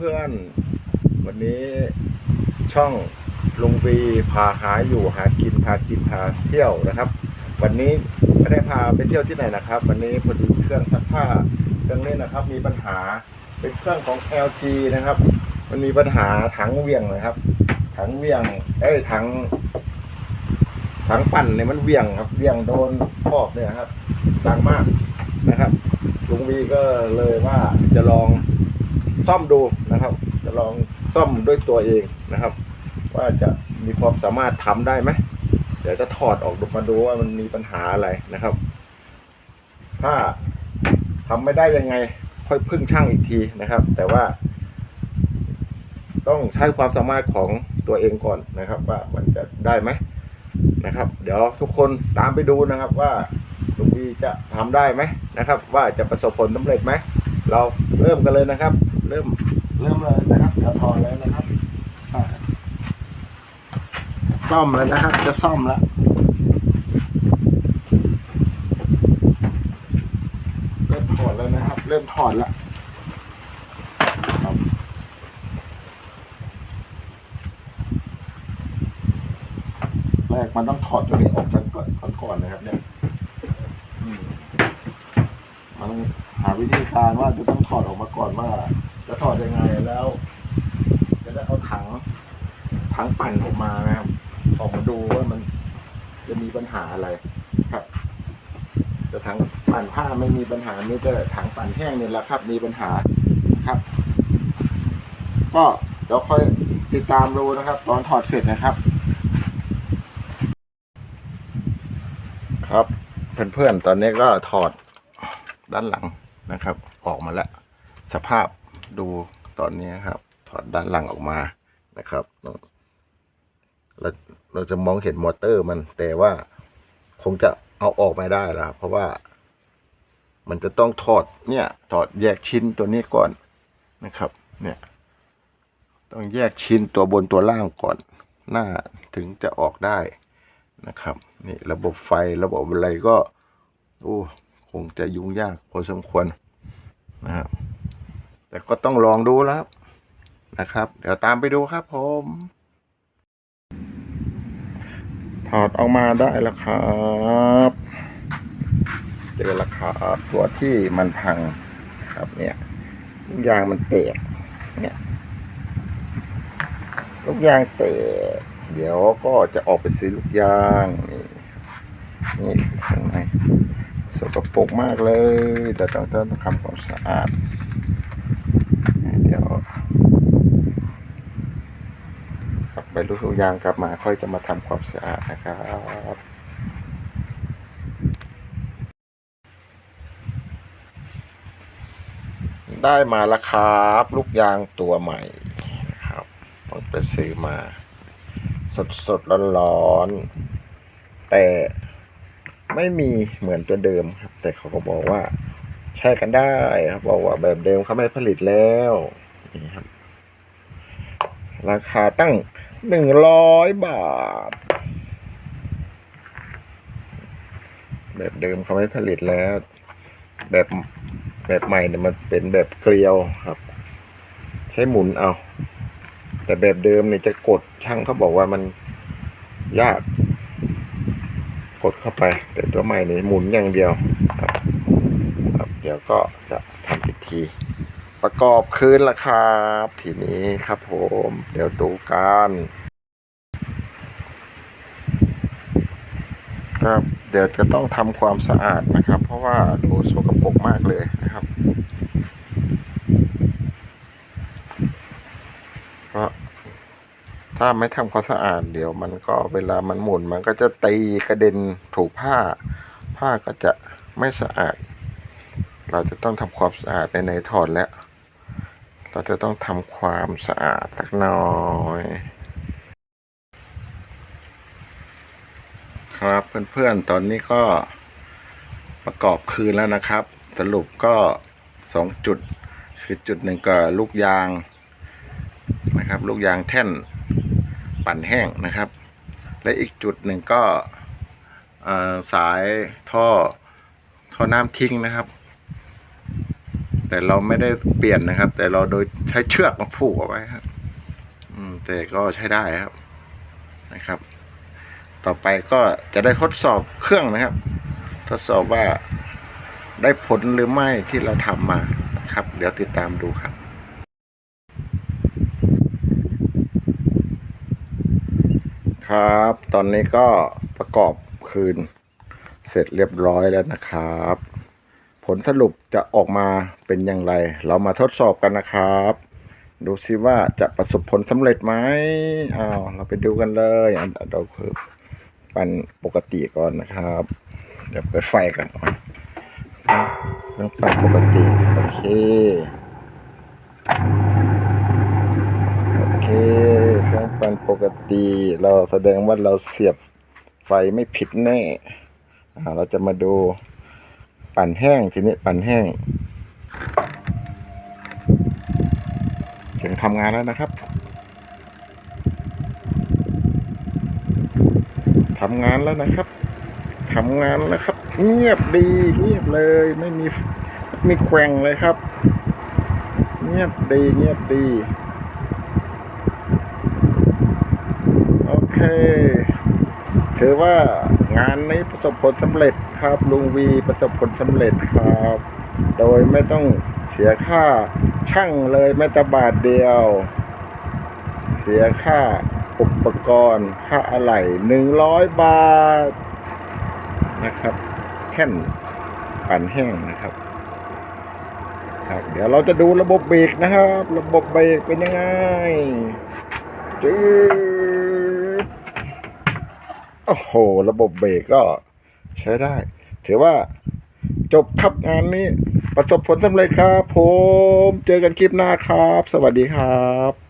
เพื่อนๆ วันนี้ช่องลุงวีพาหาอยู่หากินพากินพาเที่ยวนะครับ วันนี้ไม่ได้พาไปเที่ยวที่ไหนนะครับ วันนี้พอดีเครื่องซักผ้าเครื่องนี้นะครับ มีปัญหาเป็นเครื่องของ LG นะครับ มันมีปัญหาถังเวียงนะครับ ถังเวียงเอ้ยถังถังปั่นเนี่ยมันเวียงครับเวียงโดนขอบเนี่ยครับดังมากนะครับลุงวีก็เลยว่าจะลอง ซ่อมดูนะครับ จะลองซ่อมด้วยตัวเองนะครับ ว่าจะมีความสามารถทำได้ไหมเดี๋ยวจะถอดออกดูมาดูว่ามันมีปัญหาอะไรนะครับ ถ้าทำไม่ได้ยังไง ค่อยพึ่งช่างอีกทีนะครับ แต่ว่า ต้องใช้ความสามารถของตัวเองก่อนนะครับ ว่ามันจะได้ไหมนะครับ เดี๋ยวทุกคนตามไปดูนะครับว่าลุงวีจะทำได้ไหมนะครับ ว่าจะประสบผลสำเร็จไหม เราเริ่มกันเลยนะครับ เริ่มเริ่มเลยนะครับจะถอดเลยนะครับอ่าซ่อมแล้วนะครับ จะซ่อมแล้วเริ่มถอดแล้วนะครับ เริ่มถอดแล้วครับแรกมันต้องถอดตัวนี้ออกกันก่อนก่อนก่อนนะครับเนี่ยอืมมัน หาวิธีการว่าจะต้องถอดออกมาก่อนว่าจะถอดยังไงแล้ว จะได้เอาถังถังปั่นออกมานะครับออกมาดูว่ามันจะมีปัญหาอะไรครับแต่ถังปั่นผ้าไม่มีปัญหามีแต่ถังปั่นแห้งเนี่ยแหละครับ มีปัญหาครับ ก็เดี๋ยวค่อยติดตามดูนะครับ ตอนถอดเสร็จนะครับ ครับเพื่อนๆตอนนี้ก็ถอดด้านหลัง นะครับ ออกมาแล้วสภาพดูตอนนี้ครับ ถอดด้านหลังออกมานะครับเราเราจะมองเห็นมอเตอร์มัน แต่ว่าคงจะเอาออกไม่ได้แล้วเพราะว่า มันจะต้องถอดเนี่ย ถอดแยกชิ้นตัวนี้ก่อนนะครับ เนี่ย ต้องแยกชิ้นตัวบนตัวล่างก่อน หน้าถึงจะออกได้นะครับ นี่ระบบไฟระบบอะไรก็โอ้ คงจะยุ่งยากพอสมควรนะครับแต่ก็ต้องลองดูแล้วนะครับ เดี๋ยวตามไปดูครับผม ถอดออกมาได้แล้วครับเจอแล้วครับตัวที่มันพังครับเนี่ยลูกยางมันแตกเนี่ยลูกยางแตกเดี๋ยวก็จะออกไปซื้อลูกยางนี่นี่ข้างใน สกปรกมากเลยแต่ต้องต้องทำความสะอาด เดี๋ยวกลับไปลูกยางกลับมาค่อยจะมาทำความสะอาดนะครับได้มาแล้วครับลูกยางตัวใหม่นะครับผมไปซื้อมา สดสดร้อนร้อนๆแต่ ไม่มีเหมือนตัวเดิมครับ แต่เขาก็บอกว่า ใช้กันได้ครับบอกว่าแบบเดิมเขาไม่ผลิตแล้วนี่ครับ ราคาตั้งหนึ่งร้อยบาท แบบเดิมเขาไม่ผลิตแล้ว แบบแบบใหม่เนี่ยมันเป็นแบบเกลียวครับ ใช้หมุนเอา แต่แบบเดิมเนี่ยจะกดช่างเขาบอกว่ามันยาก กดเข้าไป แต่ตัวใหม่นี้หมุนอย่างเดียวครับครับ เดี๋ยวก็จะทำอีกที ประกอบคืนละครับ ทีนี้ครับผม เดี๋ยวดูกันครับ เดี๋ยวจะต้องทำความสะอาดนะครับ เพราะว่าดูสกปรกมากเลยนะครับเพราะ ถ้าไม่ทำความสะอาดเดี๋ยวมันก็เวลามันหมุนมันก็จะตีกระเด็นถูกผ้า ผ้าก็จะไม่สะอาด เราจะต้องทำความสะอาดในในถอดแล้ว เราจะต้องทำความสะอาดสักหน่อย ครับเพื่อนๆตอนนี้ก็ประกอบคืนแล้วนะครับ สรุปก็สองจุด คือจุดหนึ่งก็ลูกยางนะครับ ลูกยางแท่น ปั่นแห้งนะครับ และอีกจุดหนึ่งก็สายท่อท่อน้ำทิ้งนะครับ แต่เราไม่ได้เปลี่ยนนะครับ แต่เราโดยใช้เชือกมาผูกเอาไว้ครับแต่ก็ใช้ได้ครับนะครับ ต่อไปก็จะได้ทดสอบเครื่องนะครับ ทดสอบว่าได้ผลหรือไม่ที่เราทำมานะครับ เดี๋ยวติดตามดูครับ ครับ ตอนนี้ก็ประกอบคืน เสร็จเรียบร้อยแล้วนะครับ ผลสรุปจะออกมาเป็นอย่างไร เรามาทดสอบกันนะครับ ดูซิว่าจะประสบผลสำเร็จไหมอ้าวเราไปดูกันเลยอันเราคือปั่นปกติก่อนนะครับ เดี๋ยวเปิดไฟกันเรื่องปั่นปกติโอเค โอเคเครื่องปั่นป กติ เราแสดงว่าเราเสียบไฟไม่ผิดแน่เราจะมาดูปั่นแห้งทีนี้ปั่นแห้งเสียงทำงานแล้วนะครับทำงานแล้วนะครับทำงานแล้วครับ เงียบดีเงียบเลยไม่มีไม่มีแกว่งเลยครับ เงียบดีเงียบดี โอ เค ถือว่างานนี้ประสบผลสำเร็จครับ ลุงวีประสบผลสำเร็จครับ โดยไม่ต้องเสียค่าช่างเลยแม้แต่บาทเดียว เสียค่าอุปกรณ์ ค่าอะไหล่หนึ่งร้อยบาทนะครับ แค่นปั่นแห้งนะครับครับเดี๋ยวเราจะดูระบบเบรกนะครับ ระบบเบรกเป็นยังไงจืด โอ้โห ระบบเบรกก็ใช้ได้ ถือว่าจบครับงานนี้ ประสบผลสำเร็จครับ ผม เจอกันคลิปหน้าครับ สวัสดีครับ